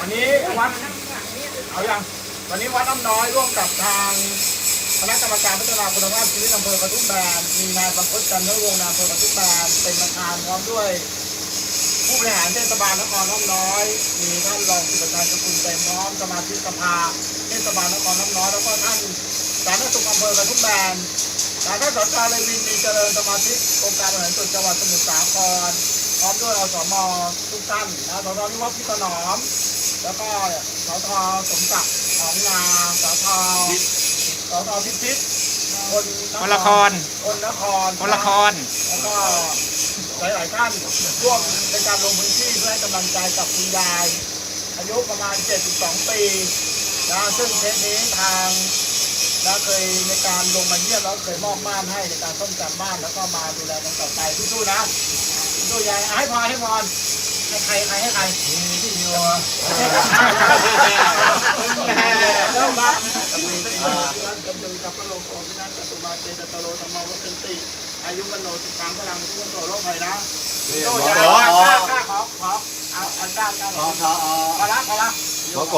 วันนี้วัดเอาอย่างวันนี้วัดน้ำน้อยร่วมกับทางคณะกรรมการพัฒนาคุณภาพชีวิตอำเภอกระทุ่มแบนมีนายบรรพตจันทร์วงศ์นายอำเภอกระทุ่มแบนเป็นประธานพร้อมด้วย ผู้บริหารเทศบาลนครน้ำน้อย มีท่านรองสุประชัยสกุลเต็มพร้อมสมาชิกสภาเทศบาลนครน้ำน้อยแล้วก็ท่านสาธารณสุขอำเภอกระทุ่มแบนสาธารณสุขเลวินมีเจริญสมาชิกองค์การบริหารส่วนจังหวัดสมุทรสาคร พร้อมด้วยอสมทุกท่านนะสทนิวัฒน์พิศนอม แล้วก็สทสมศักดิ์ของนาสทสทพิพิธคนคนละครคนนครคนละครแล้วก็หลายๆท่านร่วมในการลงพื้นที่เพื่อให้กำลังใจกับคุณยาย อายุประมาณ 72 ปีนะซึ่งเคสนี้ทางนะเคยในการลงมาเยี่ยมแล้วเคยมอบบ้านให้ในการซ่อมแซมบ้านแล้วก็มาดูแลกันต่อไปสู้ๆนะ สู้ๆยายอะให้พรให้พรให้ใครใครให้ใครมีที่อยู่เริ่มครับกำลังกำลังกับพระโลกโอพินัสตุมาเจตตโลธรรมวัฒนติอายุวันโนสิบครั้งพลังทุกโตโลกภัยนะโตยายกล้ากล้าขอขอเอาอันกล้ากล้าขอขอพอละพอละ